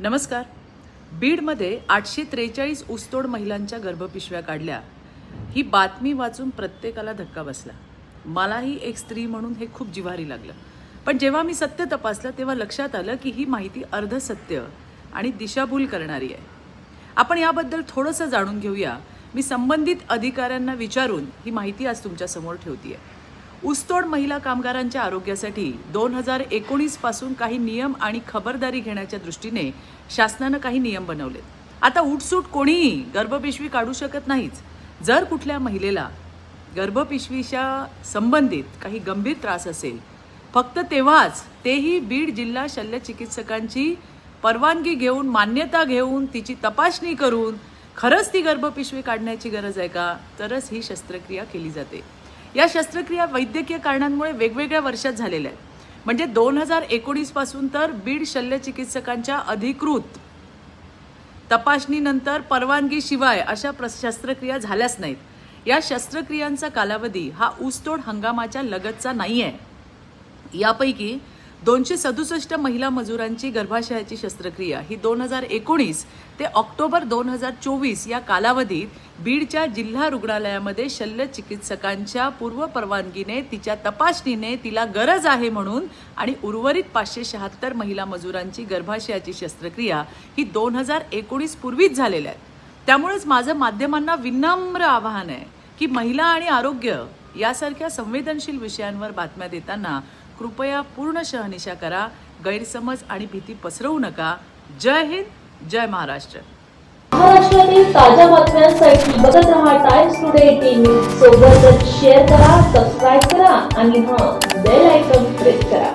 नमस्कार. बीडमध्ये आठशे त्रेचाळीस ऊसतोड महिलांच्या गर्भपिशव्या काढल्या. ही बातमी वाचून प्रत्येकाला धक्का बसला. मलाही एक स्त्री म्हणून हे खूप जिव्हारी लागलं. पण जेव्हा मी सत्य तपासलं तेव्हा लक्षात आलं की ही माहिती अर्धसत्य आणि दिशाभूल करणारी आहे. आपण याबद्दल थोडंसं जाणून घेऊया. मी संबंधित अधिकाऱ्यांना विचारून ही माहिती आज तुमच्यासमोर ठेवतीये. ऊसतोड महिला कामगारांच्या आरोग्यासाठी दोन हजार एकोणीसपासून काही नियम आणि खबरदारी घेण्याच्या दृष्टीने शासनानं काही नियम बनवलेत. आता उठसूट कोणीही गर्भपिशवी काढू शकत नाहीच. जर कुठल्या महिलेला गर्भपिशवीच्या संबंधित काही गंभीर त्रास असेल फक्त तेव्हाच तेही बीड जिल्हा शल्यचिकित्सकांची परवानगी घेऊन मान्यता घेऊन तिची तपासणी करून खरंच ती गर्भपिशवी काढण्याची गरज आहे का? तरच ही शस्त्रक्रिया केली जाते. या शस्त्रक्रिया वैद्यकीय कारणांमुळे वेगवेगळ्या वर्षात झालेल्या आहेत. म्हणजे दोन हजार एकोणीसपासून तर बीड शल्यचिकित्सकांच्या अधिकृत तपासणीनंतर परवानगीशिवाय अशा प्र शस्त्रक्रिया झाल्याच नाहीत. या शस्त्रक्रियांचा कालावधी हा ऊसतोड हंगामाच्या लगतचा नाही आहे यापैकी दोनशे सदुसष्ट महिला मजुरांची गर्भाशयाची शस्त्रक्रिया ही दोन हजार एकोणीस ते ऑक्टोबर दोन हजार चोवीस या कालावधीत बीडच्या जिल्हा रुग्णालयामध्ये शल्य चिकित्सकांच्या पूर्व परवानगीने तिच्या तपासणीने तिला गरज आहे म्हणून आणि उर्वरित पाचशे शहात्तर महिला मजुरांची गर्भाशयाची शस्त्रक्रिया ही दोन हजार एकोणीस पूर्वीच झालेल्या आहेत. त्यामुळेच माझं माध्यमांना विनम्र आवाहन आहे की महिला आणि आरोग्य यासारख्या संवेदनशील विषयांवर बातम्या देताना कृपया पूर्ण शहनिशा करा गैरसमज आणि भीती पसरवू नका. जय हिंद जय महाराष्ट्र. महाराष्ट्रातील ताज्या बातम्यांसाठी बघत रहा टाइम्स टुडे टीव्ही सोबतच शेअर करा सबस्क्राईब करा आणि हा बेल आयकॉन प्रेस करा.